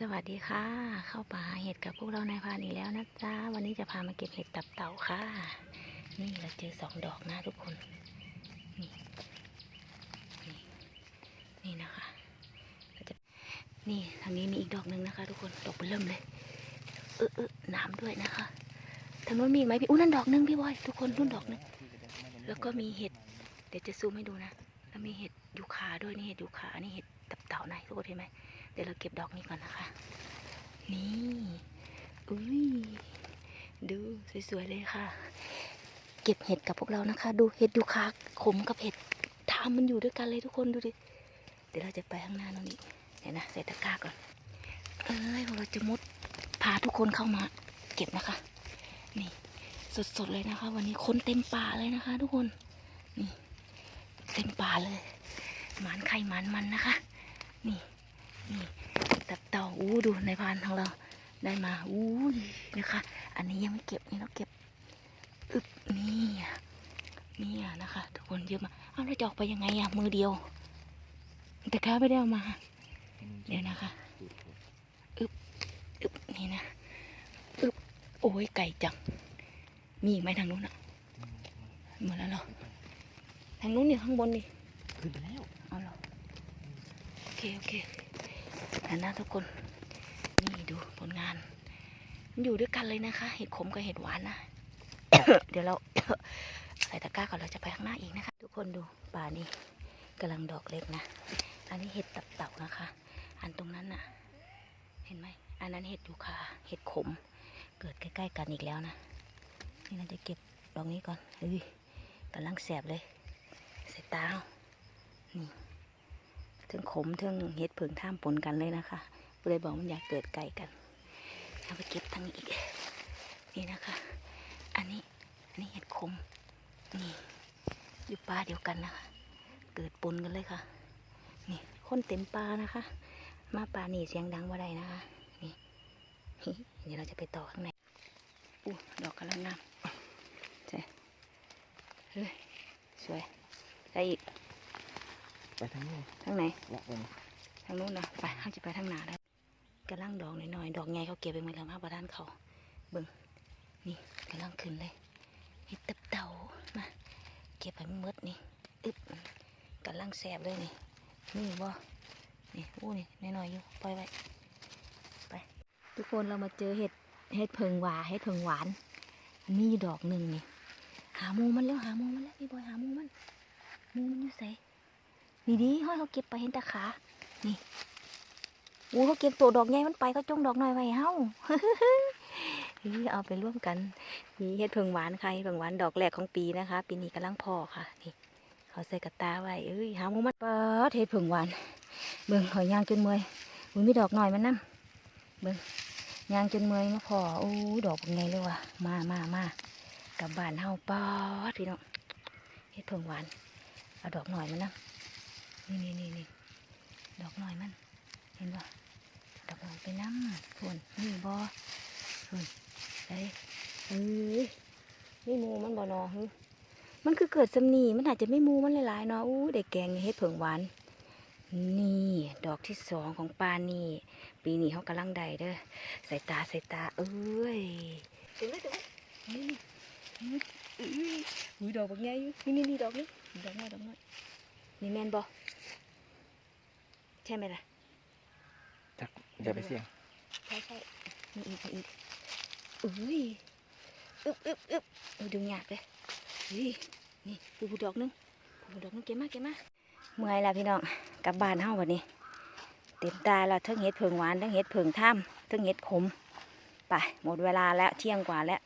สวัสดีค่ะ เข้าป่าเห็ดกับพวกเราในายพานอีกแล้วนะจ๊ะวันนี้จะพามาเก็บเห็ดตับเต่าค่ะ นี่เราเจอสองดอกนะทุกคนนี่นี่นี่นะคะเราจะนี่ทางนี้มีอีกดอกหนึ่งนะคะ ทุกคนดอกเบอเริ่มเลยเออเออน้ำด้วยนะคะทางนู้นมีอีกไหมพี่อุ้นั่นดอกหนึ่งพี่บอยทุกคนนู่นดอกหนึ่งแล้วก็มีเห็ดเดี๋ยวจะซูมให้ดูนะแล้วมีเห็ดยูคาด้วยนี่เห็ดยูคานี่เห็ดตับเต่าในทุกคนเห็นไหม เดี๋ยวเราเก็บดอกนี้ก่อนนะคะ นี่อุ้ยดูสวยๆเลยค่ะ เก็บเห็ดกับพวกเรานะคะ ดูเห็ดยูคาขมกับเห็ดทามมันอยู่ด้วยกันเลยทุกคนดูดิเดี๋ยวเราจะไปข้างหน้าตรงนี้เดี๋ยวนะใส่ตะกร้าก่อนเอ้ยพวกเราจะมุดพาทุกคนเข้ามา เก็บนะคะ นี่สดๆเลยนะคะ วันนี้คนเต็มป่าเลยนะคะ ทุกคนนี่เต็มป่าเลยหมันไข่หมันมันนะคะ นี่ ตับเต่าอู้ดูในพานของเราได้มาอู้ยนะคะ อันนี้ยังไม่เก็บนี่เราเก็บอึบนี่อะนี่อะนะคะ ทุกคนเยอะมากอ้าวเราจะออกไปยังไงอะมือเดียว แต่ข้าไม่ได้เอามา เดี๋ยวนะคะอึบอึบนี่นะอึบโอ้ยไก่จังมีอีกไหมทางนู้นอะหมดแล้วเหรอทางนู้นนี่ข้างบนนี่ขึ้นไปแล้วเอาเหรอโอเคโอเค อันนะทุกคน นี่ดูผลงาน มันอยู่ด้วยกันเลยนะคะ เห็ดขมกับเห็ดหวานนะ เดี๋ยวเราใส่ตะกร้าก่อนเราจะไปข้างหน้าอีกนะคะ ทุกคนดูป่านี้กำลังดอกเล็กนะ อันนี้เห็ดตับเต่านะคะ อันตรงนั้นน่ะ เห็นไหม อันนั้นเห็ดยูคาเห็ดขม เกิดใกล้ ๆ กันอีกแล้วนะ นี่เราจะเก็บดอกนี้ก่อนเฮ้ยกำลังแสบเลยใส่ตาเอานี่ ถึงขมถึงเห็ดเผิงท่ามปนกันเลยนะคะก็เลยบอกมันอยากเกิดไก่กันเอาไปเก็บทางนี้อีกนี่นะคะ อันนี้อันนี้เห็ดขมนี่อยู่ป่าเดียวกันนะคะ เกิดปนกันเลยค่ะ นี่คนเต็มป่านะคะ มาป่านี่เสียงดังว่าใดนะคะนี่เดี๋ยวเราจะไปต่อข้างในอู้ดอกกำลังงามใช่เฮ้ยสวยได้อีก ไปทางนู้นทางไหนเลาะไปนะทางนู้นนะไปเขาจะไปทางหนาแล้วกำลังดอกหน่อยๆดอกใหญ่เขาเก็บไปหมดแล้วมาประดานเขาเบิ่งนี่กำลังขึ้นเลยเห็ดตับเต่ามาเก็บไปหมดนี่อึบกำลังแสบเลยนี่นี่บ่นี่อู้นี่น้อยๆอยู่ปล่อยไว้ไป ทุกคนเรามาเจอเห็ดเห็ดเพิงหวาเห็ดเพิงหวานอันนี้อยู่ดอกหนึ่งนี่หาหมูมันแล้วหาหมูมันแล้วพี่บอยหาหมูมันหมูมันอยู่ใส่ นี่ดีห้อยเขาเก็บไปเห็นแตาขา นี่โอ้เขาเก็บตัวดอกใหญ่มันไปเขาจงดอกน้อยไว้เฮ้าเฮ้ยเอาไปร่วมกัน นี่เห็ดเพิงหวานค่ะเห็ดเพิงหวานดอกแรกของปีนะคะ ปีนี้กำลังพอค่ะ นี่เขาใส่กระตาไว้เอ้ยหามูมันเปิดเห็ดเพิงหวาน เบิ่งหอยยางจนเมื่อยอุ้ยมีดอกหน่อยมันนั่เบิ่งยางจนเมื่อยมาพอโอ้ดอกเป็นไงเลยว่ะมามามากับบ้านเฮาปอดพี่น้องเห็ดเพิงหวานเอาดอกหน่อยมันนะ นี่นี่นี่นี่ดอกหน่อยมัน เห็นบ่ดอกหน่อยไปน้ำส่วนนี่บ่ส่วนไอ้เอ้ยนี่มูมันบ่นอฮึมันคือเกิดสำนีมันอาจจะไม่มูมันหลายๆเนาะอู้เด็กแกงเฮ็ดเผิงหวาน นี่ดอกที่สองของปานี่ ปีนี้เขากำลังได้เด้อใส่ตาใส่ตา เอ้ยถึงแล้วถึงแล้วนี่อุ้ยดอกบางใหญ่อยู่นี่นี่นี่ดอกนี้ดอกน้อยดอกน้อยนี่แมนบอ ใช่ไหมล่ะจักอย่าไปเสี่ยง ใช่ใช่มีอีกมีอีกอุ้ยอึบอึบอึบเออดูยากเลยเฮ้ยนี่ดูดอกนึงดูดอกนึงเก็บมาเก็บมาเมื่อยแล้วพี่น้องกลับบ้านเฮาวันนี้ เต็มตาแล้วทั้งเห็ดเผิงหวานทั้งเห็ดเผิงถ้ำทั้งเห็ดขมไปหมดเวลาแล้วเที่ยงกว่าแล้ว